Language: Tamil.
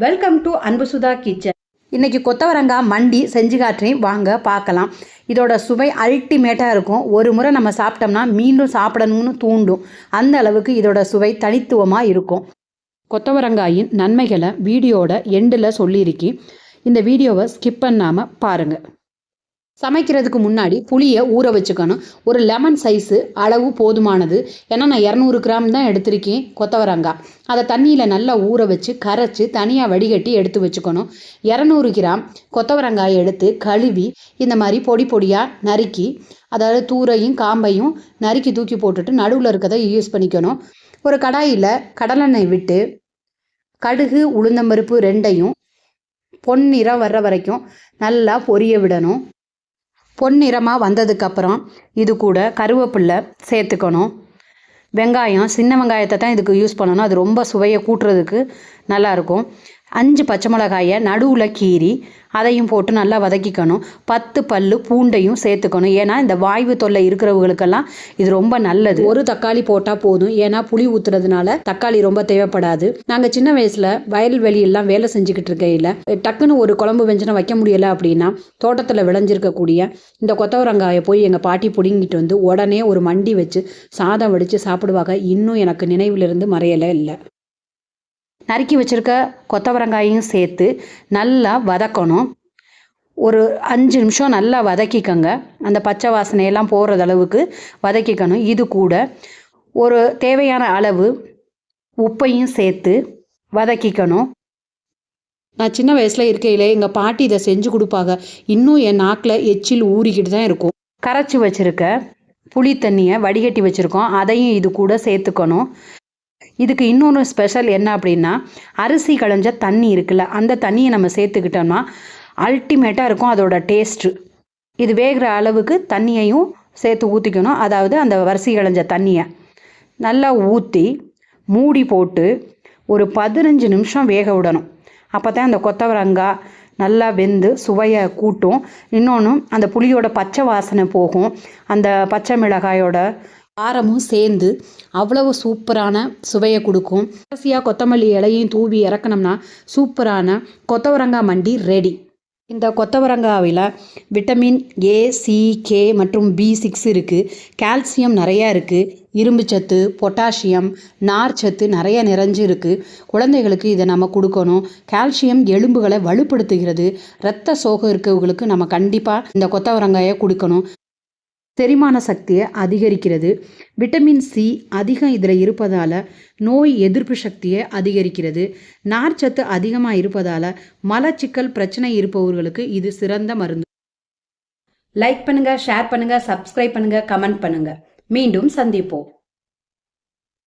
வெல்கம் டு அன்புசுதா கிச்சன் இன்றைக்கி கொத்தவரங்காய் மண்டி செஞ்சு காட்டுறேன் வாங்க பார்க்கலாம். இதோட சுவை அல்டிமேட்டாக இருக்கும். ஒரு முறை நம்ம சாப்பிட்டோம்னா மீண்டும் சாப்பிடணும்னு தூண்டும். அந்த அளவுக்கு இதோட சுவை தனித்துவமாக இருக்கும். கொத்தவரங்காயின் நன்மைகளை வீடியோட எண்டில் சொல்லியிருக்கேன். இந்த வீடியோவை ஸ்கிப் பண்ணாமல் பாருங்கள் சமைக்கிறதுக்கு முன்னாடி புளியை ஊற வச்சுக்கணும். ஒரு லெமன் சைஸு அளவு போதுமானது. ஏன்னா நான் இரநூறு கிராம் தான் எடுத்திருக்கேன் கொத்தவரங்காய் அதை தண்ணியில் நல்லா ஊற வச்சு கரைச்சி தனியாக வடிகட்டி எடுத்து வச்சுக்கணும். இரநூறு கிராம் கொத்தவரங்காயை எடுத்து கழுவி இந்த மாதிரி பொடி பொடியாக நறுக்கி அதாவது தூரையும் காம்பையும் நறுக்கி தூக்கி போட்டுட்டு நடுவில் இருக்கதை யூஸ் பண்ணிக்கணும். ஒரு கடாயில் கடலெண்ணெய் விட்டு கடுகு உளுந்தம்பருப்பு ரெண்டையும் பொன்னிறம் வர்ற வரைக்கும் நல்லா பொரிய விடணும். பொன்னிறமாக வந்ததுக்கப்புறம் இது கூட கருவேப்பில்லை சேர்த்துக்கணும். வெங்காயம் சின்ன வெங்காயத்தை தான் இதுக்கு யூஸ் பண்ணணும். அது ரொம்ப சுவையை கூட்டுறதுக்கு நல்லாயிருக்கும் அஞ்சு பச்சை மிளகாயை நடுவில் கீறி அதையும் போட்டு நல்லா வதக்கிக்கணும். பத்து பல்லு பூண்டையும் சேர்த்துக்கணும். ஏன்னா இந்த வாய்வு தொல்லை இருக்கிறவங்களுக்கெல்லாம் இது ரொம்ப நல்லது. ஒரு தக்காளி போட்டால் போதும். ஏன்னா புளி ஊற்றுறதுனால தக்காளி ரொம்ப தேவைப்படாது. நாங்கள் சின்ன வயசில் வயல்வெளியெல்லாம் வேலை செஞ்சுக்கிட்டு இருக்கையில் டக்குன்னு ஒரு குழம்பு வெஞ்சினா வைக்க முடியலை அப்படின்னா தோட்டத்தில் விளைஞ்சிருக்கக்கூடிய இந்த கொத்தவரங்காயை போய் எங்கள் பாட்டி பிடுங்கிட்டு வந்து உடனே ஒரு மண்டி வச்சு சாதம் வடித்து சாப்பிடுவாங்க. இன்னும் எனக்கு நினைவிலிருந்து மறையலை இல்லை. நறுக்கி வச்சுருக்க கொத்தவரங்காயும் சேர்த்து நல்லா வதக்கணும். ஒரு அஞ்சு நிமிஷம் நல்லா வதக்கிக்கோங்க. அந்த பச்சை வாசனையெல்லாம் போகிறது அளவுக்கு வதக்கிக்கணும். இது கூட ஒரு தேவையான அளவு உப்பையும் சேர்த்து வதக்கிக்கணும். நான் சின்ன வயசில் இருக்கையிலே எங்கள் பாட்டி இதை செஞ்சு கொடுப்பாங்க. இன்னும் என் நாக்கில் எச்சில் ஊறிக்கிட்டு தான் இருக்கும். கரைச்சி வச்சுருக்க புளி தண்ணியை வடிகட்டி வச்சுருக்கோம். அதையும் இது கூட சேர்த்துக்கணும். இதுக்கு இன்னொன்று ஸ்பெஷல் என்ன அப்படின்னா அரிசி களைஞ்ச தண்ணி இருக்குல்ல அந்த தண்ணியை நம்ம சேர்த்துக்கிட்டோம்னா அல்டிமேட்டாக இருக்கும் அதோட டேஸ்ட்டு இது வேகிற அளவுக்கு தண்ணியையும் சேர்த்து ஊற்றிக்கணும் அதாவது அந்த வரிசை களைஞ்ச தண்ணியை நல்லா ஊற்றி மூடி போட்டு ஒரு பதினஞ்சு நிமிஷம் வேக விடணும். அப்போ தான் அந்த கொத்தவரங்காய் நல்லா வெந்து சுவையை கூட்டும். இன்னொன்று அந்த புளியோட பச்சை வாசனை போகும். அந்த பச்சை மிளகாயோட காரமும் சேர்ந்து அவ்வளவு சூப்பரான சுவையை கொடுக்கும். கடைசியாக கொத்தமல்லி இலையும் தூவி இறக்கணும்னா சூப்பரான கொத்தவரங்காய் மண்டி ரெடி இந்த கொத்தவரங்காவில் விட்டமின் ஏ சி கே மற்றும் பி சிக்ஸ் இருக்குது கால்சியம் நிறையா இருக்குது இரும்பு சத்து பொட்டாசியம் நார் சத்து நிறைய நிறைஞ்சு இருக்குது குழந்தைகளுக்கு இதை நம்ம கொடுக்கணும். கால்சியம் எலும்புகளை வலுப்படுத்துகிறது. இரத்த சோகம் இருக்கவங்களுக்கு நம்ம கண்டிப்பாக இந்த கொத்தவரங்காயை கொடுக்கணும். செரிமான சக்தியை அதிகரிக்கிறது. விட்டமின் சி அதிகம் இதில் இருப்பதால் நோய் எதிர்ப்பு சக்தியை அதிகரிக்கிறது. நார்ச்சத்து அதிகமாக இருப்பதால் மலச்சிக்கல் பிரச்சனை இருப்பவர்களுக்கு இது சிறந்த மருந்து. லைக் பண்ணுங்கள் ஷேர் பண்ணுங்கள் சப்ஸ்கிரைப் பண்ணுங்கள் கமெண்ட் பண்ணுங்கள் மீண்டும் சந்திப்போம்.